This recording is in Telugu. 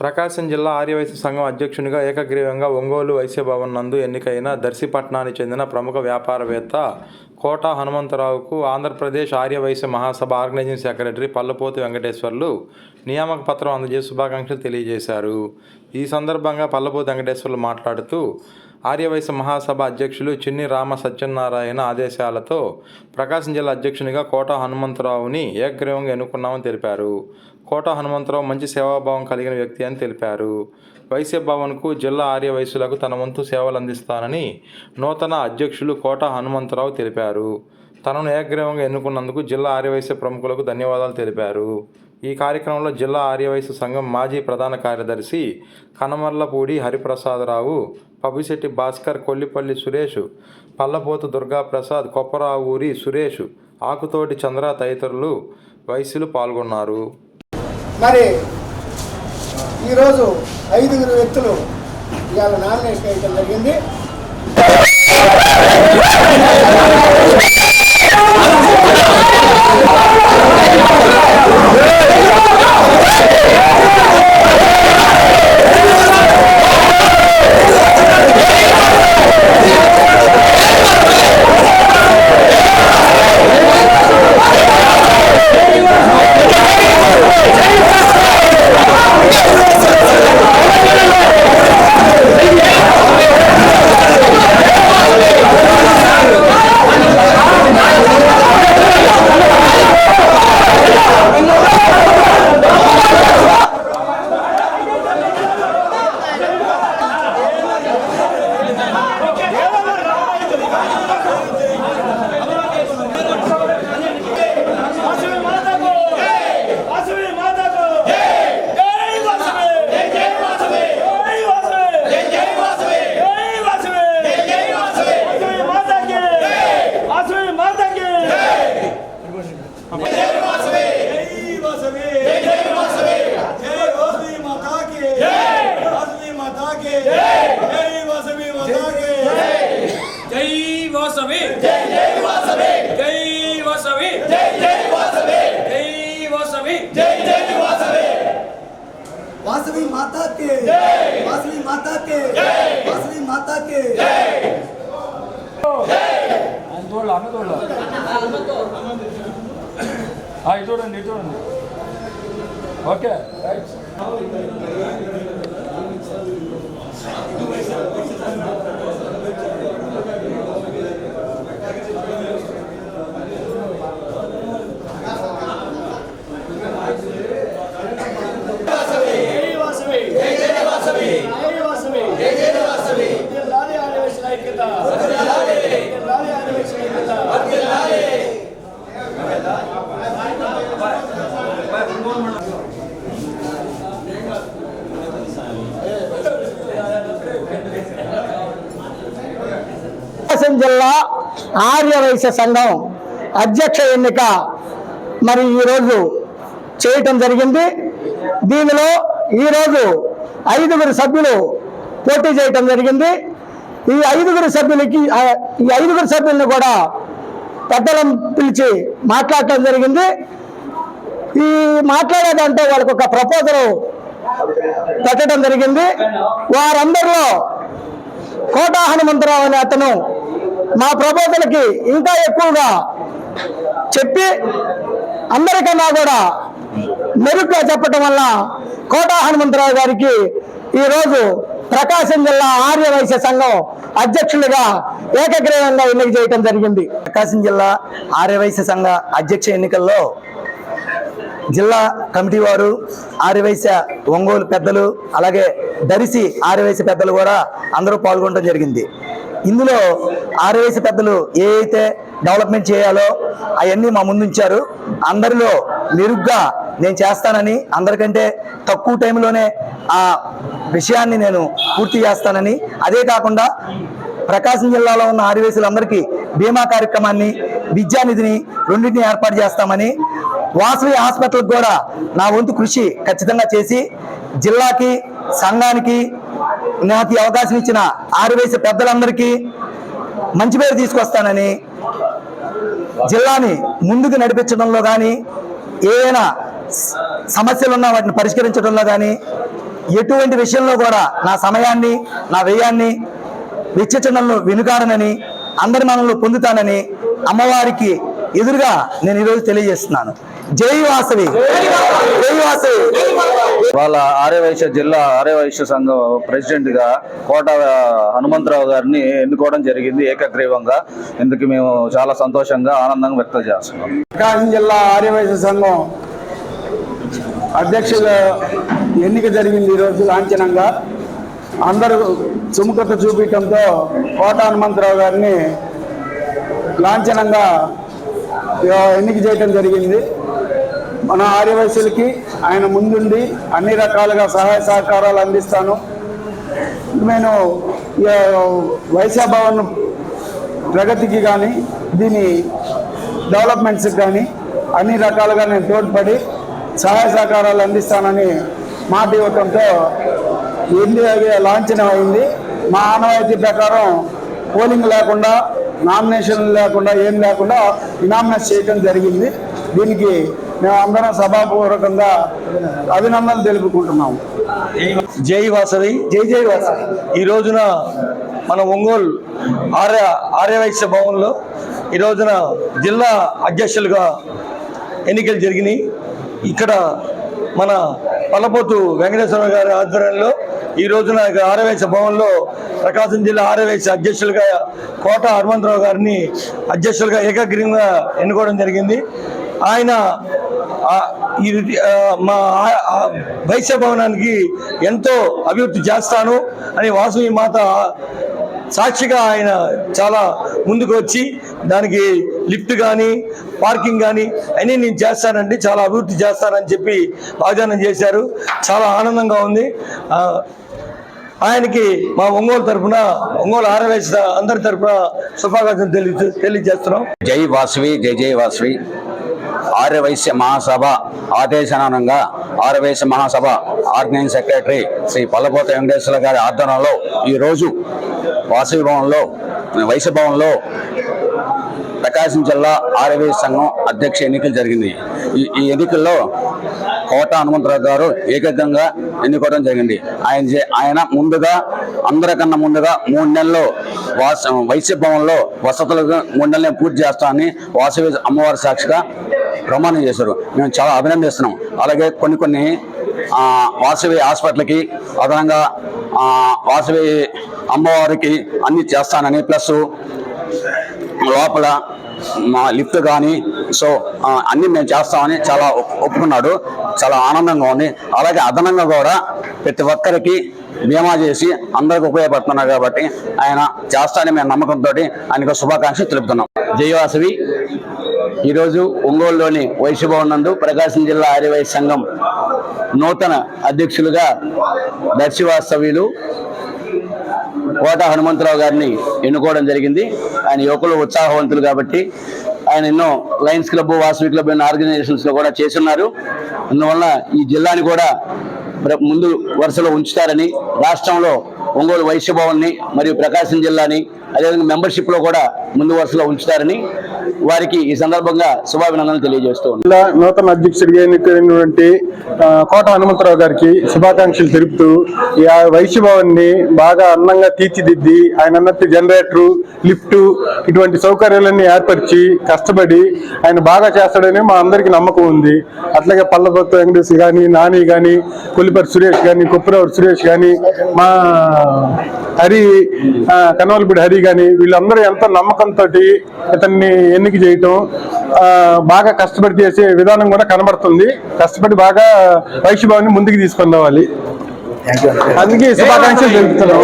ప్రకాశం జిల్లా ఆర్యవైశ్య సంఘం అధ్యక్షునిగా ఏకగ్రీవంగా ఒంగోలు వైశ్యభవన్ నందు ఎన్నికైన దర్శిపట్నానికి చెందిన ప్రముఖ వ్యాపారవేత్త కోట హనుమంతరావుకు ఆంధ్రప్రదేశ్ ఆర్యవైశ్య మహాసభ ఆర్గనైజింగ్ సెక్రటరీ పల్లపోతి వెంకటేశ్వర్లు నియామక పత్రం అందజేసి శుభాకాంక్షలు తెలియజేశారు. ఈ సందర్భంగా పల్లపోతి వెంకటేశ్వర్లు మాట్లాడుతూ ఆర్యవైశ్య మహాసభ అధ్యక్షులు చిన్ని రామ సత్యనారాయణ ఆదేశాలతో ప్రకాశం జిల్లా అధ్యక్షునిగా కోట హనుమంతరావుని ఏకగ్రీవంగా ఎన్నుకున్నామని తెలిపారు. కోట హనుమంతరావు మంచి సేవాభావం కలిగిన వ్యక్తి అని తెలిపారు. వైశ్య భవన్కు జిల్లా ఆర్య వయసులకు తన వంతు సేవలు అందిస్తానని నూతన అధ్యక్షులు కోట హనుమంతరావు తెలిపారు. తనను ఏకగ్రీవంగా ఎన్నుకున్నందుకు జిల్లా ఆర్యవైశ్య ప్రముఖులకు ధన్యవాదాలు తెలిపారు. ఈ కార్యక్రమంలో జిల్లా ఆర్యవైశ్య సంఘం మాజీ ప్రధాన కార్యదర్శి కనమర్లపూడి హరిప్రసాదరావు పబ్బిశెట్టి భాస్కర్ కొల్లిపల్లి సురేష్ పల్లపోతు దుర్గాప్రసాద్ కొప్పరావూరి సురేష్ ఆకుతోటి చంద్ర తదితరులు వైశ్యులు పాల్గొన్నారు. మరి ఈరోజు ఐదుగురు వ్యక్తులు ఇవాళ నామినేషన్ వేయడం జరిగింది. జై వాసవి. జై జై వాసవి. జై వాసవి. జై జై వాసవి. జై వాసవి. జై జై వాసవి. వాసవి మాతా కే జై. వాసవి మాతా కే జై. వాసవి మాతా కే జై. జై. అందోళ అన్నదోళ ఆ ఇదోడండి ఇదోడండి ఓకే. రైట్ జిల్లా జిల్లా ఆర్యవైశ్య సంఘం అధ్యక్ష ఎన్నిక మరి ఈరోజు చేయటం జరిగింది. దీనిలో ఈరోజు ఐదుగురు సభ్యులు పోటీ చేయటం జరిగింది. ఈ ఐదుగురు సభ్యులకి ఈ ఐదుగురు సభ్యులను కూడా పెద్దలను పిలిచి మాట్లాడటం జరిగింది. ఈ మాట్లాడేదంటే వాళ్ళకి ఒక ప్రపోజల్ పెట్టడం జరిగింది. వారందరిలో కోటా హనుమంతరావు అనే అతను మా ప్రబోధనకి ఇంకా ఎక్కువగా చెప్పి అందరికన్నా కూడా మెరుగ్గా చెప్పటం వల్ల కోటా హనుమంతరావు గారికి ఈరోజు ప్రకాశం జిల్లా ఆర్య వైశ్య సంఘం అధ్యక్షులుగా ఏకగ్రీవంగా ఎన్నిక చేయడం జరిగింది. ప్రకాశం జిల్లా ఆర్యవైశ్య సంఘ అధ్యక్ష ఎన్నికల్లో జిల్లా కమిటీ వారు ఆర్యవైశ్య ఒంగోలు పెద్దలు అలాగే దరిసి ఆర్యవైశ్య పెద్దలు కూడా అందరూ పాల్గొనడం జరిగింది. ఇందులో ఆర్యవైశ్య పెద్దలు ఏ అయితే డెవలప్మెంట్ చేయాలో అవన్నీ మా ముందుంచారు. అందరిలో మెరుగ్గా నేను చేస్తానని అందరికంటే తక్కువ టైంలోనే ఆ విషయాన్ని నేను పూర్తి చేస్తానని. అదే కాకుండా ప్రకాశం జిల్లాలో ఉన్న ఆదివాసులందరికీ బీమా కార్యక్రమాన్ని విద్యానిధిని రెండింటిని ఏర్పాటు చేస్తామని వాసవి హాస్పిటల్కి కూడా నా వంతు కృషి ఖచ్చితంగా చేసి జిల్లాకి సంఘానికి నాకు అవకాశం ఇచ్చిన ఆరు ఆదివాసీ పెద్దలందరికీ మంచి పేరు తీసుకొస్తానని జిల్లాని ముందుకు నడిపించడంలో కానీ ఏదైనా సమస్యలున్నా వాటిని పరిష్కరించడంలో కానీ ఎటువంటి విషయంలో కూడా నా సమయాన్ని నా వ్యయాన్ని వెచ్చించడంలో వెనుకాడనని అందరి మనల్ని పొందుతానని అమ్మవారికి ఎదురుగా నేను ఈరోజు తెలియజేస్తున్నాను. జై వాసవి. జై వాసవి. వాళ్ళ ఆర్యవైశ్య జిల్లా ఆర్యవైశ్య సంఘం ప్రెసిడెంట్గా కోట హనుమంతరావు గారిని ఎన్నుకోవడం జరిగింది ఏకగ్రీవంగా. ఇందుకు మేము చాలా సంతోషంగా ఆనందంగా వ్యక్తం చేస్తున్నాం. ప్రకాశం జిల్లా ఆర్యవైశ్య సంఘం అధ్యక్షుల ఎన్నిక జరిగింది ఈరోజు లాంఛనంగా. అందరూ సుముఖత చూపించడంతో కోట హనుమంతరావు గారిని లాంఛనంగా ఎన్నిక చేయటం జరిగింది. మన ఆర్యవైశ్యులకి ఆయన ముందుండి అన్ని రకాలుగా సహాయ సహకారాలు అందిస్తాను. నేను వైశాభవన్ ప్రగతికి కానీ దీని డెవలప్మెంట్స్కి కానీ అన్ని రకాలుగా నేను తోడ్పడి సహాయ సహకారాలు అందిస్తానని మాట ఇవ్వటంతో ఎన్డీఏ లాంఛనం అయింది. మా ఆనవాయితీ ప్రకారం పోలింగ్ లేకుండా నామినేషన్ లేకుండా ఏం లేకుండా ఇనామినేట్ చేయడం జరిగింది. దీనికి మేము అందరం సభాపూర్వకంగా అభినందనలు తెలుపుకుంటున్నాము. జై వాసవి. జై జై వాసవి. ఈ రోజున మన ఒంగోలు ఆర్య ఆర్యవైశ్య భవన్లో ఈ రోజున జిల్లా అధ్యక్షులుగా ఎన్నికలు జరిగినాయి. ఇక్కడ మన పల్లపోతు వెంకటేశ్వర గారి ఆధ్వర్యంలో ఈ రోజున ఆరవేశ భవన్లో ప్రకాశం జిల్లా ఆరవేశ అధ్యక్షులుగా కోట హనుమంతరావు గారిని అధ్యక్షులుగా ఏకగ్రీవంగా ఎన్నుకోవడం జరిగింది. ఆయన ఈ మా ఆ- వైశ్య భవనానికి ఎంతో అభివృద్ధి చేస్తాను అని వాసువి మాత సాక్షిగా ఆయన చాలా ముందుకు వచ్చి దానికి లిఫ్ట్ కానీ పార్కింగ్ కానీ అన్నీ నేను చేస్తానండి చాలా అభివృద్ధి చేస్తానని చెప్పి వాగ్దానం చేశారు. చాలా ఆనందంగా ఉంది. ఆయనకి మా ఒంగోలు తరఫున ఒంగోలు ఆరవేసిన అందరి తరఫున శుభాకాంక్షలు తెలియ తెలియజేస్తున్నాం. జై వాసవి జై జై వాసవి. ఆర్యవైశ్య మహాసభ ఆదేశానంగా ఆర్యవైశ్య మహాసభ ఆర్గనైజింగ్ సెక్రటరీ శ్రీ పల్లపోత వెంకటేశ్వర గారి ఆధ్వర్యంలో ఈరోజు వాసవి భవన్లో వైశ్య భవన్లో ప్రకాశం జిల్లా ఆర్యవైశ్య సంఘం అధ్యక్ష ఎన్నికలు జరిగింది. ఈ ఈ ఎన్నికల్లో కోట హనుమంతరావు గారు ఏకగ్రంగా ఎన్నుకోవడం జరిగింది. ఆయన చే- ఆయన ముందుగా అందరికన్నా ముందుగా మూడు నెలల్లో వాస వైశ్య భవన్లో వసతులకు మూడు నెలలు పూర్తి చేస్తామని వాసవి అమ్మవారి సాక్షిగా ప్రమాణం చేశారు. మేము చాలా అభినందిస్తున్నాం అలాగే కొన్ని కొన్ని వాసవి హాస్పిటల్కి అదనంగా వాసవి అమ్మవారికి అన్ని చేస్తానని ప్లస్ లోపల మా లిఫ్ట్ కానీ సో అన్నీ మేము చేస్తామని చాలా ఒప్- ఒప్పుకున్నాడు. చాలా ఆనందంగా ఉంది. అలాగే అదనంగా కూడా ప్రతి ఒక్కరికి బీమా చేసి అందరికి ఉపయోగపడుతున్నారు కాబట్టి ఆయన చేస్తానని మేము నమ్మకంతో ఆయనకు శుభాకాంక్షలు తెలుపుతున్నాం. జయవాసవి ఈరోజు ఒంగోలులోని వైశ్యభవన్ నందు ప్రకాశం జిల్లా ఆర్యవైశ్య సంఘం నూతన అధ్యక్షులుగా దర్శివాస్తవ్యులు కోట హనుమంతరావు గారిని ఎన్నుకోవడం జరిగింది. ఆయన యువకులు ఉత్సాహవంతులు కాబట్టి ఆయన ఎన్నో లయన్స్ క్లబ్ వాసవి క్లబ్ ఎన్నో ఆర్గనైజేషన్స్లో కూడా చేస్తున్నారు. అందువల్ల ఈ జిల్లాని కూడా ప్ర- ముందు వరుసలో ఉంచుతారని రాష్ట్రంలో ఒంగోలు వైశ్యభవన్ని మరియు ప్రకాశం జిల్లాని అదేవిధంగా మెంబర్షిప్లో కూడా ముందు వరుసలో ఉంచుతారని వారికి ఈ సందర్భంగా శుభాభినందనలు తెలియజేస్తూ జిల్లా నూతన అధ్యక్షుడిగా ఎన్నికైనటువంటి కోట హనుమంతరావు గారికి శుభాకాంక్షలు తెలుపుతూ ఈ ఆ వైశ్య భవన్ని బాగా అందంగా తీర్చిదిద్ది ఆయన అన్నట్టు జనరేటరు లిఫ్ట్ ఇటువంటి సౌకర్యాలన్నీ ఏర్పరిచి కష్టపడి ఆయన బాగా చేస్తాడని మా అందరికీ నమ్మకం ఉంది. అట్లాగే పల్లపత్త వెంకటేష్ కానీ నాని కానీ కొల్లిపరి సురేష్ కానీ కుప్పరావు సురేష్ కానీ మా హరి కనవలపూడి హరి కానీ వీళ్ళందరూ ఎంతో నమ్మకంతో ఇతన్ని ఎన్నిక చేయటం? బాగా కష్టపడి చేసే విధానం కూడా కనబడుతుంది. కష్టపడి బాగా వైశ్యభావాన్ని ముందుకు తీసుకొని రావాలి అందుకే శుభాకాంక్షలు తెలుపుతున్నాం.